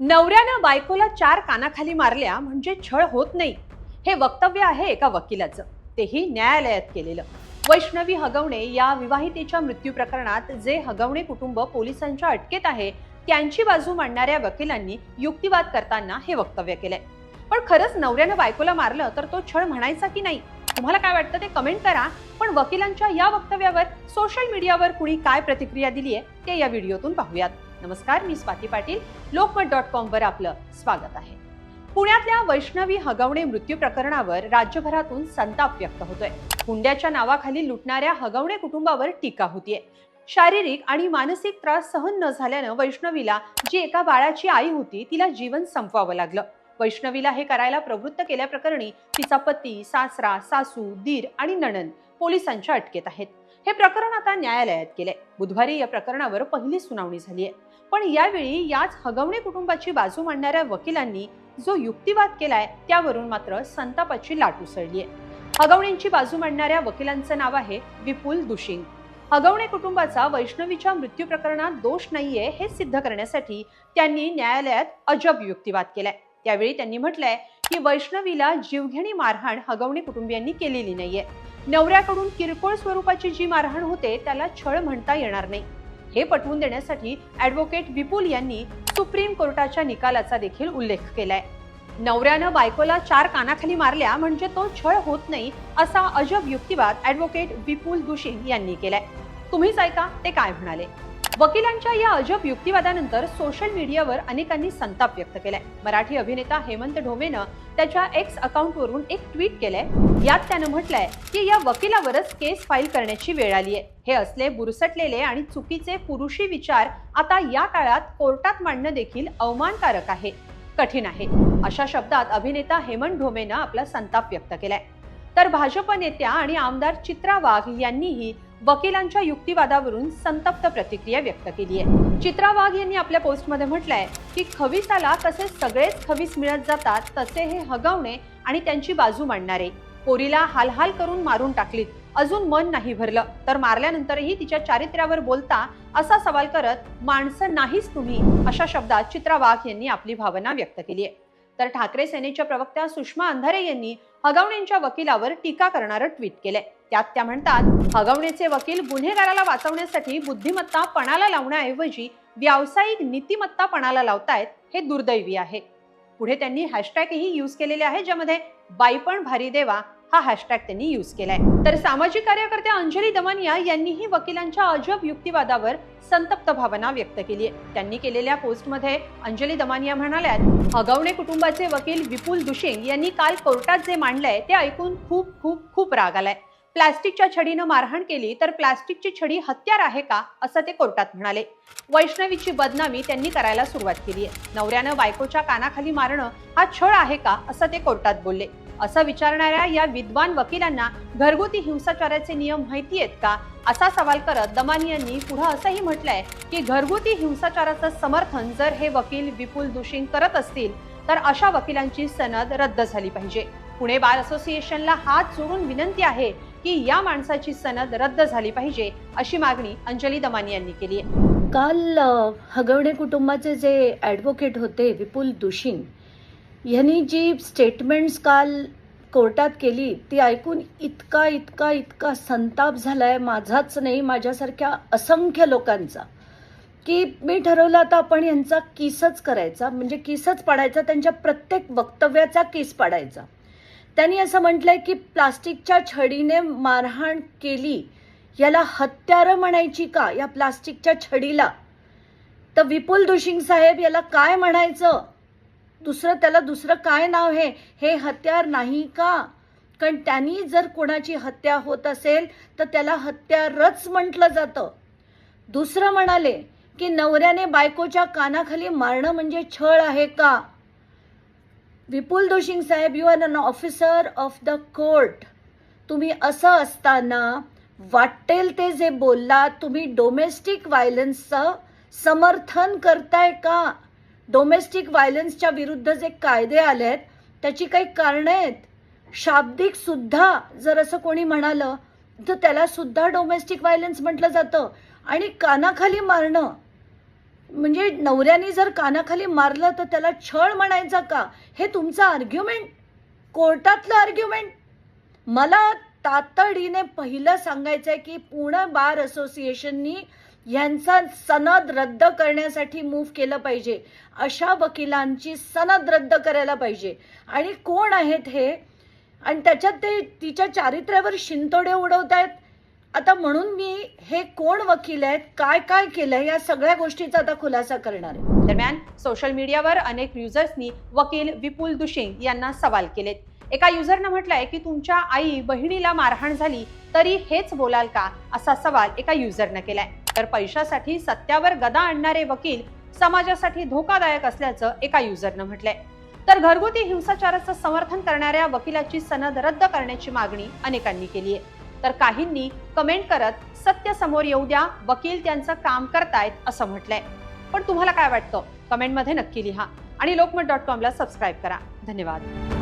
नवऱ्यानं बायकोला चार कानाखाली मारल्या म्हणजे छळ होत नाही. हे वक्तव्य आहे एका वकिलाचं. तेही न्यायालयात केलेलं. वैष्णवी हगवणे या विवाहितेच्या मृत्यू प्रकरणात जे हगवणे कुटुंब पोलिसांच्या अटकेत आहे त्यांची बाजू मांडणाऱ्या वकिलांनी युक्तिवाद करताना हे वक्तव्य केलंय. पण खरंच नवऱ्यानं बायकोला मारलं तर तो छळ म्हणायचा की नाही? तुम्हाला काय वाटतं ते कमेंट करा. पण वकिलांच्या या वक्तव्यावर सोशल मीडियावर कुणी काय प्रतिक्रिया दिली आहे ते या व्हिडिओतून पाहूयात. नमस्कार मी स्वाती पाटील. लोकमत डॉट कॉम वर आपलं स्वागत आहे. पुण्यातल्या वैष्णवी हगवणे मृत्यू प्रकरणावर राज्यभरातून संताप व्यक्त होतोय. हुंड्याच्या नावाखाली लुटणाऱ्या हगवणे कुटुंबावर टीका होतीये. शारीरिक आणि मानसिक त्रास सहन न झाल्यानं वैष्णवीला जी एका बाळाची आई होती तिला जीवन संपवावं लागलं. वैष्णवीला हे करायला प्रवृत्त केल्याप्रकरणी तिचा पती सासरा सासू दीर आणि नणन पोलिसांच्या अटकेत आहेत. हे प्रकरण आता न्यायालयात गेले. बुधवारी या प्रकरणावर पहिली सुनावणी झाली आहे. पण यावेळी याच हगवणे कुटुंबाची बाजू मांडणाऱ्या वकिलांनी जो युक्तिवाद केलाय त्यावरून मात्र संतापाची लाट उसळली आहे हगवणेंची बाजू मांडणाऱ्या वकिलांचं नाव आहे विपुल दुशिंग. हगवणे कुटुंबाचा वैष्णवीच्या मृत्यू प्रकरणात दोष नाहीये हे सिद्ध करण्यासाठी त्यांनी न्यायालयात अजब युक्तिवाद केलाय. त्यावेळी त्यांनी म्हटलंय की वैष्णवीला जीवघेणी मारहाण हगवणे कुटुंबियांनी केलेली नाहीये. नवऱ्याकडून किरकोळ स्वरूपाची जी मारहाण होते त्याला छळ म्हणता येणार नाही. हे पटवून देण्यासाठी ऍडव्होकेट विपुल यांनी सुप्रीम कोर्टाच्या निकालाचा देखील उल्लेख केलाय. नवऱ्यानं बायकोला चार कानाखाली मारल्या म्हणजे तो छळ होत नाही असा अजब युक्तिवाद ऍडव्होकेट विपुल दुशी यांनी केलाय. तुम्हीच ऐका ते काय म्हणाले? वकिलांच्या या अजब युक्तिवादानंतर सोशल मीडियावर अनेकांनी संताप व्यक्त केलाय. मराठी अभिनेता हेमंत ढोमेनं त्याच्या एक्स अकाउंटवरून एक ट्विट केलंय. यात त्यानं म्हटलंय की या वकिलावरच केस फाईल करण्याची वेळ आली आहे. हे असले बुरसटलेले आणि चुकीचे पुरुषी विचार आता या काळात कोर्टात मांडणं देखील अवमानकारक आहे. कठीण आहे. अशा शब्दात अभिनेता हेमंत ढोमेनं आपला संताप व्यक्त केलाय. तर भाजप नेत्या आणि आमदार चित्रा वाघ यांनीही वकिलांच्या युक्तिवादावरून संतप्त प्रतिक्रिया व्यक्त केली आहे. चित्रा वाघ यांनी आपल्या पोस्टमध्ये म्हटलंय की खविसाला कसे सगळेच खवीस मिळत जातात तसे हे हगवणे आणि त्यांची बाजू मांडणारे. पोरीला हालहाल करून मारून टाकलीत अजून मन नाही भरलं. तर मारल्यानंतरही तिच्या चारित्र्यावर बोलता असा सवाल करत माणसं नाहीच तुम्ही अशा शब्दात चित्रा वाघ यांनी आपली भावना व्यक्त केली आहे. तर ठाकरे सेनेच्या प्रवक्त्या सुषमा अंधारे यांनी हगवणेंच्या वकिलावर टीका करणारं ट्विट केलंय. त्यात त्या म्हणतात हगवणेचे वकील गुन्हेगाराला वाचवण्यासाठी बुद्धिमत्ता पणाला लावण्याऐवजी व्यावसायिक नीतिमत्ता पणाला लावतायत हे दुर्दैवी आहे. पुढे त्यांनी हॅशटॅगही यूज केलेले आहे ज्यामध्ये बाईपण भारी देवा हा हॅशटॅग त्यांनी यूज केलाय. तर सामाजिक कार्यकर्त्या अंजली दमानिया यांनीही वकिलांच्या अजब युक्तिवादावर संतप्त भावना व्यक्त केली आहे. त्यांनी केलेल्या पोस्टमध्ये अंजली दमानिया म्हणाल्यात हगवणे कुटुंबाचे वकील विपुल दुशिंग यांनी काल कोर्टात जे मांडलंय ते ऐकून खूप खूप खूप राग आलाय. प्लास्टिकच्या छडीनं मारहाण केली तर प्लास्टिकची छडी हत्यार आहे का? असं ते कोर्टात म्हणाले. वैष्णवीची बदनामी त्यांनी करायला सुरुवात केली आहे. नवऱ्यानं बायकोच्या कानाखाली मारणं हा छळ आहे का? असं ते कोर्टात बोलले. असं विचारणाऱ्या या विद्वान वकिलांना घरगुती हिंसाचाराचे नियम माहिती आहेत का? असा सवाल करत दमानी यांनी पुढे असंही म्हटलंय की घरगुती हिंसाचाराचं समर्थन जर हे वकील विपुल दुशिंग करत असतील तर अशा वकिलांची सनद रद्द झाली पाहिजे. पुणे बार असोसिएशनला हात जोडून विनंती आहे की या माणसाची सनद रद्द झाली पाहिजे अशी मागणी अंजली दमानी यांनी केली आहे. काल हगवणे कुटुंबाचे जे ॲडव्होकेट होते विपुल दुशिंग ह्यांनी जी स्टेटमेंट्स काल कोर्टात केली ती ऐकून इतका इतका इतका संताप झाला आहे माझाच नाही माझ्यासारख्या असंख्य लोकांचा. की मी ठरवलं आता आपण यांचा किसच करायचा म्हणजे किसच पाडायचा त्यांच्या प्रत्येक वक्तव्याचा किस पाडायचा. त्यांनी असं म्हटलंय की प्लास्टिकच्या छडीने मारहाण केली याला हत्यारं म्हणायची का या प्लास्टिकच्या छडीला? तर विपुल दुशिंग साहेब याला काय म्हणायचं? दुसरं त्याला दुसरं काय नाव आहे? हे हत्यार नाही का? कारण त्यांनी जर कोणाची हत्या होत असेल तर त्याला हत्यारच म्हटलं जातं. दुसरं म्हणाले की नवऱ्याने बायकोच्या कानाखाली मारणं म्हणजे छळ आहे का? Vipul Doshing Saheb you are an officer of the court तुम्ही असं असताना वाटेल ते जे बोललात तुम्ही डोमेस्टिक व्हायलन्सचं समर्थन करताय का? डोमेस्टिक व्हायलन्सच्या विरुद्ध जे कायदे आले आहेत त्याची काही कारणं आहेत? शाब्दिक सुद्धा जर असं कोणी म्हणालं तर त्याला सुद्धा डोमेस्टिक व्हायलन्स म्हटलं जातं. आणि कानाखाली मारणं म्हणजे नवऱ्याने जर कानाखाली मारलं तर त्याला छळ म्हणायचा का? हे तुमचं आर्ग्युमेंट कोर्टातलं आर्ग्युमेंट मला तातडीने पहिलं सांगायचं आहे की पुणे बार असोसिएशननी यांचा सनद रद्द करण्यासाठी मूव्ह केलं पाहिजे. अशा वकिलांची सनद रद्द करायला पाहिजे. आणि कोण आहेत हे? आणि त्याच्यात ते तिच्या चारित्र्यावर शिंतोडे उडवत आहेत आता म्हणून मी हे कोण वकील आहेत काय काय केलंय या सगळ्या गोष्टीचा आता खुलासा करणार आहे. दरम्यान सोशल मीडियावर अनेक युजर्सनी वकील विपुल दुशिंग यांना सवाल केलेत. एका युजरनं म्हटलंय की तुमच्या आई बहिणीला मारहाण झाली तरी हेच बोलाल का? असा सवाल एका युजरनं केलाय. तर पैशासाठी सत्यावर गदा आणणारे वकील समाजासाठी धोकादायक असल्याचं एका युजरनं म्हटलंय. तर घरगुती हिंसाचाराचं समर्थन करणाऱ्या वकिलाची सनद रद्द करण्याची मागणी अनेकांनी केली आहे. तर काहींनी कमेंट करत सत्य समोर येऊ द्या वकील त्यांचं काम करतायत असं म्हटलंय. पण तुम्हाला काय वाटतं? कमेंटमध्ये नक्की लिहा आणि लोकमत डॉट कॉमला सबस्क्राईब करा. धन्यवाद.